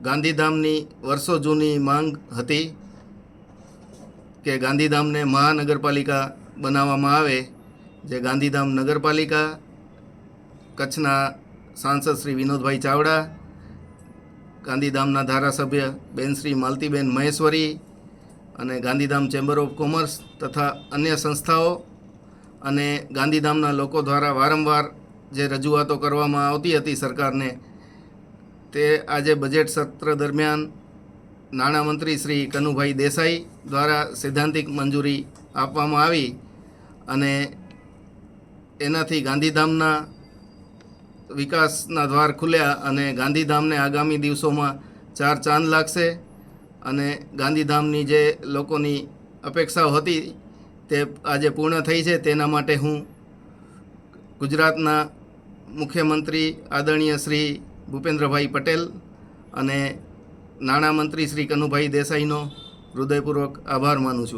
ગાંધીધામની વર્ષો જૂની માંગ હતી કે ગાંધીધામને મહાનગરપાલિકા બનાવવામાં આવે, જે ગાંધીધામ નગરપાલિકા કચ્છના સાંસદ શ્રી વિનોદભાઈ ચાવડા, ગાંધીધામના ધારાસભ્ય બેન શ્રી માલતીબેન મહેશ્વરી અને ગાંધીધામ ચેમ્બર ઓફ કોમર્સ તથા અન્ય સંસ્થાઓ અને ગાંધીધામના લોકો દ્વારા વારંવાર જે રજૂઆતો કરવામાં આવતી હતી સરકારને તે આજે બજેટ સત્ર દરમિયાન નાણામંત્રી શ્રી કનુભાઈ દેસાઈ દ્વારા સૈદ્ધાંતિક મંજૂરી આપવામાં આવી અને એનાથી ગાંધીધામના વિકાસના દ્વાર ખુલ્યા અને ગાંધીધામને આગામી દિવસોમાં ચાર ચાંદ લાગશે અને ગાંધીધામની જે લોકોની અપેક્ષાઓ હતી તે આજે પૂર્ણ થઈ છે. તેના માટે હું ગુજરાતના મુખ્યમંત્રી આદરણીય શ્રી ભૂપેન્દ્રભાઈ પટેલ અને નાણામંત્રી શ્રી કનુભાઈ દેસાઈનો હૃદયપૂર્વક આભાર માનું છું.